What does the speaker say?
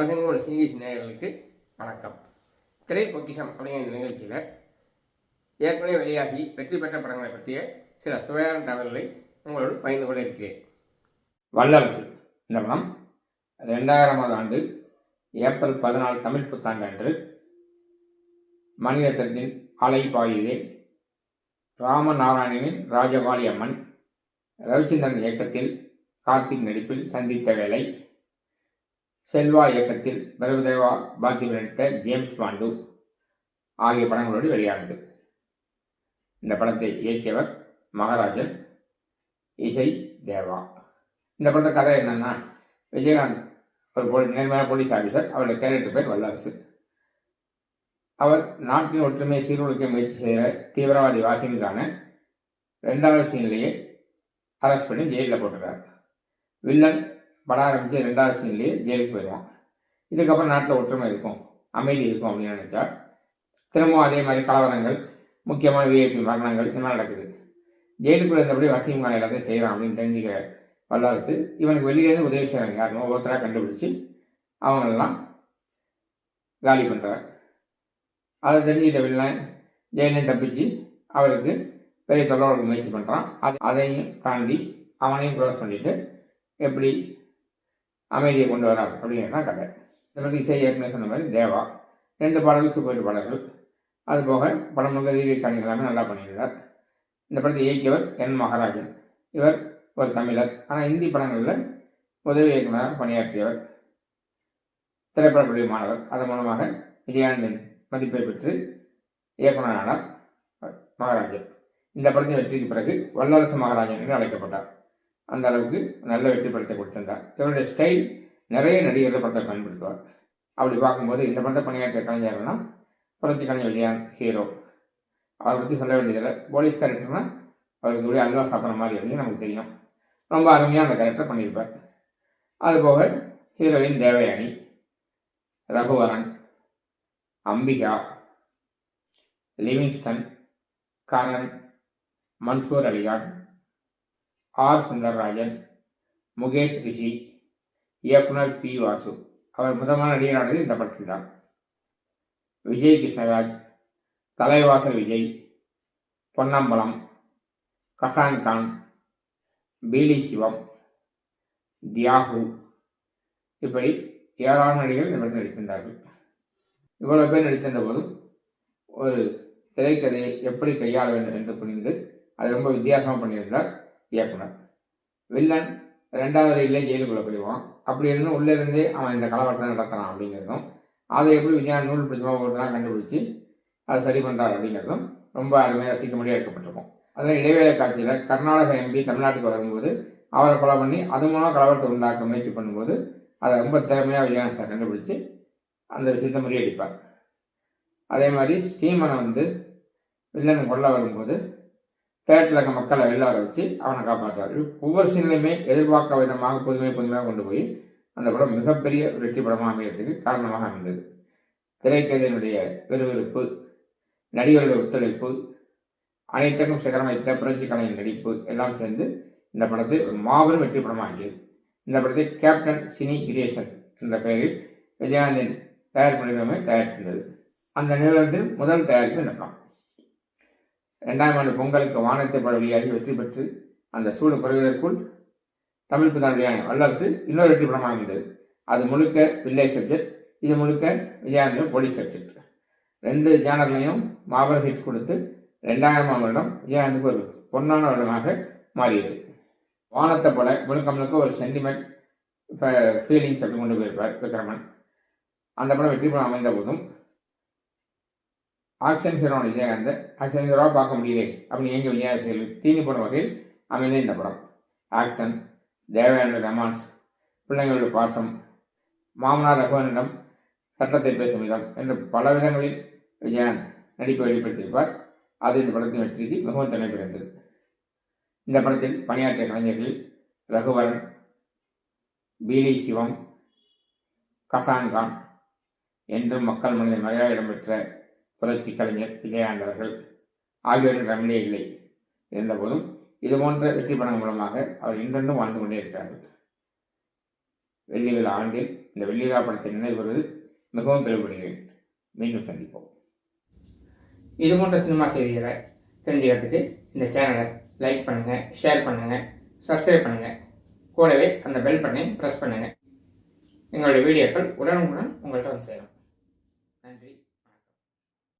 உலகெங்கும் உள்ள சினிகேசி நேயர்களுக்கு வணக்கம். திரை பொக்கிஷம் அப்படிங்கிற நிகழ்ச்சியில் ஏற்கனவே வெளியாகி வெற்றி பெற்ற படங்களை பற்றிய சில சுவையான தகவல்களை உங்களோடு பகிர்ந்து கொள்ள இருக்கிறேன். வல்லரசு இந்த படம் ரெண்டாயிரமாவது ஆண்டு ஏப்ரல் பதினாலு தமிழ் புத்தாண்டு அன்று மணிரத்னத்தின் அலை பாயுதே ராமநாராயணனின் ராஜகாளி அம்மன் ரவிச்சந்திரன் இயக்கத்தில் கார்த்திக் நடிப்பில் சந்தித்த வேலை செல்வா இயக்கத்தில் பிரபுதேவா பாத்தி நடித்த ஜேம்ஸ் பாண்டு ஆகிய படங்களோடு வெளியானது. இந்த படத்தை இயக்கியவர் மகாராஜன் இசை தேவா. இந்த படத்தை கதை என்னன்னா விஜயகாந்த் ஒரு போலி நேர்மையான போலீஸ் ஆஃபீஸர் அவருடைய கேரக்டர் பேர் வல்லரசு. அவர் நாட்டின் ஒற்றுமையை சீர்குலைக்க முயற்சி செய்கிற தீவிரவாதி வாசிமுக்கான ரெண்டாவது சீன்லேயே அரெஸ்ட் பண்ணி ஜெயிலில் போட்டுறார். வில்லன் படம் ஆரம்பித்து ரெண்டாவது சீன்லேயே ஜெயிலுக்கு போயிடுவான். இதுக்கப்புறம் நாட்டில் ஒற்றுமை இருக்கும் அமைதி இருக்கும் அப்படின்னு நினச்சா திரும்பவும் அதே மாதிரி கலவரங்கள் முக்கியமான விஐபி மரணங்கள் இதெல்லாம் நடக்குது. ஜெயிலுக்குள்ள இருந்தபடி வசீம்கான எல்லாத்தையும் செய்கிறான் அப்படின்னு தெரிஞ்சுக்கிற வல்லரசு. இவனுக்கு வெளியிலேருந்து உதவி செய்கிறாங்க யாருமோ ஒவ்வொருத்தராக கண்டுபிடிச்சி அவங்களெல்லாம் காலி பண்ணுறார் அதை தெரிஞ்சுக்கிட்ட வில்லன் ஜெயிலையும் தப்பிச்சு அவருக்கு பெரிய தொழிலாளர்கள் முயற்சி பண்ணுறான் அது அதையும் தாண்டி அவனையும் க்ளோஸ் பண்ணிவிட்டு எப்படி அமைதியை கொண்டு வரார் அப்படிங்கிறதான் கதை. இந்த மாதிரி இசை ஏற்கனவே சொன்ன மாதிரி தேவா ரெண்டு பாடல்கள் சூப்பர் பாடல்கள். அது போக படம் முழுக்க ரீவி காணிகள் எல்லாமே நல்லா பண்ணியிருந்தார் இந்த படத்தை இயக்கியவர் என் மகாராஜன். இவர் ஒரு தமிழர். ஆனால் இந்தி படங்களில் உதவி இயக்குநராக பணியாற்றியவர் திரைப்படப்பள்ளி மாணவர் அதன் மூலமாக விஜயானந்தன் மதிப்பை பெற்று இயக்குனரானார் மகாராஜன். இந்த படத்தின் வெற்றிக்கு பிறகு வல்லரசு மகாராஜன் என்று அழைக்கப்பட்டார். அந்த அளவுக்கு நல்ல வெற்றி படத்தை கொடுத்திருந்தார். இவருடைய ஸ்டைல் நிறைய நடிகர்கள் படத்தை பயன்படுத்துவார். அப்படி பார்க்கும்போது இந்த படத்தை பணியாற்றிய கலைஞர்னா புரட்சி கலைஞர் விஜயகாந்த் ஹீரோ அவரை பற்றி சொல்ல வேண்டியதில்லை. போலீஸ் கேரக்டர்னா அவருக்கு இப்படி அல்வா சாப்பிட்ற மாதிரி அப்படின்னு நமக்கு தெரியும். ரொம்ப அருமையாக அந்த கேரக்டர் பண்ணியிருப்பார். அதுபோக ஹீரோயின் தேவயானி ரகுவரன் அம்பிகா லிவிங்ஸ்டன் கரண் மன்சூர் அலிகான் ஆர். சுந்தரராஜன் முகேஷ் ரிஷி இயக்குனர் பி. வாசு. அவர் முதமான நடிகரானது இந்த படத்தில் தான் விஜய் கிருஷ்ணராஜ் தலைவாசல் விஜய் பொன்னம்பலம் கசான் கான் பீலி சிவம் தியாகு. இப்படி ஏராளமான நடிகர்கள் இந்த படத்தில் நடித்திருந்தார்கள். இவ்வளோ பேர் நடித்திருந்த போதும் ஒரு திரைக்கதையை எப்படி கையாள வேண்டும் என்று புரிந்து அது ரொம்ப வித்தியாசமாக பண்ணியிருந்தார். இயக்குனர். வில்லன் ரெண்டாவது இல்லை ஜெயிலுக்குள்ளே போயிடுவான். அப்படி இருந்தும் உள்ளே இருந்தே அவன் இந்த கலவரத்தை நடத்துகிறான் அப்படிங்கிறதும் அதை எப்படி விஞ்ஞான நூல் பிடிச்சமாக ஒருத்தராக கண்டுபிடிச்சி அதை சரி பண்ணுறாரு அப்படிங்கிறதும் ரொம்ப அருமையாக சீக்கிரமடியாக எடுக்கப்பட்டிருக்கும். அதில் இடைவேளை காட்சியில் கர்நாடக எம்பி தமிழ்நாட்டுக்கு வரும்போது அவரை கொலை பண்ணி அது மூலம் கலவரத்தை உண்டாக்க முயற்சி பண்ணும்போது அதை ரொம்ப திறமையாக விஜயகாந்த் சார் கண்டுபிடிச்சி அந்த விஷயத்தை முறியடிப்பார். அதே மாதிரி ஸ்டீமனை வந்து வில்லன் கொல்ல வரும்போது தேட்டரில் இருக்க மக்களை எல்லாரும் வச்சு அவனை காப்பாற்றுவார் ஒவ்வொரு சீன்லையுமே எதிர்பார்க்க விதமாக புதுமை புதுமையாக கொண்டு போய் அந்த படம் மிகப்பெரிய வெற்றி படமாக அமைகிறதுக்கு காரணமாக அமைந்தது. திரைக்கதையினுடைய விறுவிறுப்பு நடிகர்களுடைய ஒத்துழைப்பு அனைத்துக்கும் சிகரமைத்த புரட்சி கலையின் நடிப்பு எல்லாம் சேர்ந்து இந்த படத்தை ஒரு மாபெரும் வெற்றி படமாகியது இந்த படத்தை கேப்டன் சினி கிரியேசன் என்ற பெயரில் விஜயானந்தின் தயாரிப்பு நிறுவனமே தயாரித்திருந்தது. அந்த நிறுவனத்தில் முதல் தயாரிப்பு இந்த படம். ரெண்டாம் ஆண்டு பொங்கலுக்கு வானத்தை பட வழியாகி வெற்றி பெற்று அந்த சூடு குறைவதற்குள் தமிழ் புதான் வல்லரசு இன்னொரு வெற்றி படமாக இருந்தது. அது முழுக்க வில்லேஜ் சப்ஜெக்ட் இது முழுக்க விஜயாந்தின் போலீஸ் சப்ஜெக்ட் ரெண்டு ஜானர்லையும் மாபெரும் ஹிட் கொடுத்து ரெண்டாயிரமாம் வருடம் விஜயகாந்துக்கு ஒரு பொன்னான வருடமாக மாறியது. வானத்தை போல முழுக்க முழுக்க ஒரு சென்டிமெண்ட் இப்போ ஃபீலிங்ஸ் அப்படி கொண்டு போயிருப்பார் விக்ரமன். அந்த படம் வெற்றி படம் அமைந்த போதும் ஆக்ஷன் ஹீரோன விஜயகாந்த் ஆக்ஷன் ஹீரோவாக பார்க்க முடியலே. அப்படின்னு ஏங்க விஜயாசிகள் தீனி போன வகையில் அமைந்த இந்த படம். ஆக்ஷன் தேவையான ரொமான்ஸ் பிள்ளைங்களுடைய பாசம் மாமனார் ரகுவனிடம் சட்டத்தை பேசும் விதம் என்று பல விதங்களில் விஜயகாந்த் நடிப்பை வெளிப்படுத்தியிருப்பார். அது இந்த படத்தின் வெற்றிக்கு மிகவும் துணை பிறந்தது இந்த படத்தில் பணியாற்றிய கலைஞர்களில் ரகுவரன் பீலி சிவம் கசான்கான் என்றும் மக்கள் மனதில் மரியாதை இடம்பெற்ற புரட்சி கலைஞர் விஜயகாந்த் ஆகியோரின் ரமணியே இல்லை இருந்தபோதும் இது போன்ற வெற்றி படங்கள் மூலமாக அவர் இன்றென்றும் வாழ்ந்து கொண்டே இருக்கிறார்கள். வெள்ளி விழா ஆண்டில் இந்த வெள்ளிவிழா படத்தை நினைவுறுவது மிகவும் பெருமைப்படுகிறேன். மீண்டும் சந்திப்போம். இது போன்ற சினிமா செய்திகளை தெரிஞ்சுக்கிறதுக்கு இந்த சேனலை லைக் பண்ணுங்கள் ஷேர் பண்ணுங்கள் சப்ஸ்கிரைப் பண்ணுங்கள் கூடவே அந்த பெல் பட்டனையும் ப்ரெஸ் பண்ணுங்கள் எங்களுடைய வீடியோக்கள் உடனுக்குடன் உங்கள்கிட்ட வந்து சேரும்.